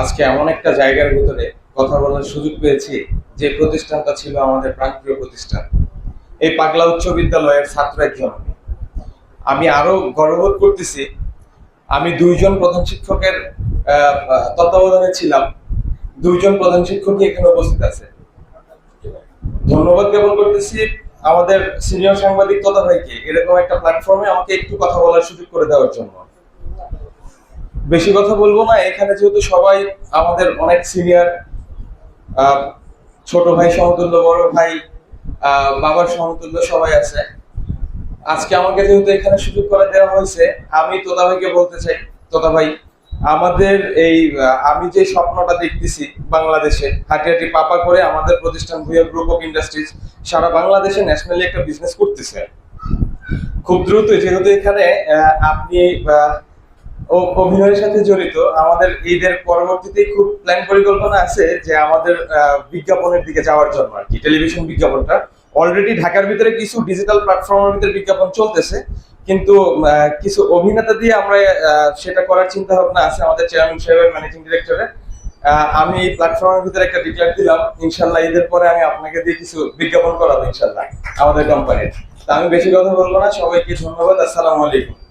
আজকে এমন একটা জায়গার ভিতরে কথা বলার সুযোগ পেয়েছি, যে প্রতিষ্ঠানটা ছিল আমাদের প্রাণপ্রিয় প্রতিষ্ঠান। এই পাগলা উচ্চ বিদ্যালয়ের ছাত্র একজন আমি। আমি আরও গর্ববোধ করতেছি, আমি দুইজন প্রধান শিক্ষকের তত্ত্বাবধানে ছিলাম। দুইজন প্রধান শিক্ষকই এখানে উপস্থিত আছে। ধন্যবাদ জ্ঞাপন করতেছি আমাদের সিনিয়র সাংবাদিক তথা ভাইকে। এরকম একটা প্ল্যাটফর্মে আমাকে একটু কথা বলার সুযোগ করে দেওয়ার জন্য। বেশি কথা বলব না, এখানে যেহেতু সবাই আমাদের অনেক সিনিয়র ছোট ভাই সমতুল্য, বড় ভাই বাবার সমতুল্য সবাই আছে। আজকে আমাকে যেহেতু এখানে সুযোগ করে দেওয়া হয়েছে, আমি তোতা ভাইকে বলতে চাই তোতা ভাই আমাদের এই আমি যে স্বপ্নটা দেখতেছি বাংলাদেশে হাঁটি হাঁটি পাপা করে আমাদের প্রতিষ্ঠান ভুয়া গ্রুপ অফ ইন্ডাস্ট্রিজ সারা বাংলাদেশে ন্যাশনালি একটা বিজনেস করতেছে। খুব দ্রুত, যেহেতু এখানে আপনি অভিনয়ের সাথে জড়িত, আমাদের ঈদের পরবর্তীতে খুব প্ল্যান পরিকল্পনা আছে যে আমাদের বিজ্ঞাপনের দিকে যাওয়ার জন্য আর কি, টেলিভিশন বিজ্ঞাপনটা। অলরেডি ঢাকার ভিতরে কিছু ডিজিটাল প্ল্যাটফর্মের ভিতরে বিজ্ঞাপন চলতেছে, কিন্তু কিছু অভিনেতা দিয়ে আমরা সেটা করার চিন্তা ভাবনা আছে আমাদের চেয়ারম্যান সাহেবের ম্যানেজিং ডিরেক্টরের আমি এই প্ল্যাটফর্মের ভিতরে একটা ডিক্লেয়ার দিলাম, ইনশাল্লাহ ঈদের পরে আমি আপনাকে দিয়ে কিছু বিজ্ঞাপন করাবো ইনশাল্লাহ, আমাদের কোম্পানির তা আমি বেশি কথা বলব না, সবাইকে ধন্যবাদ, আসসালামু আলাইকুম।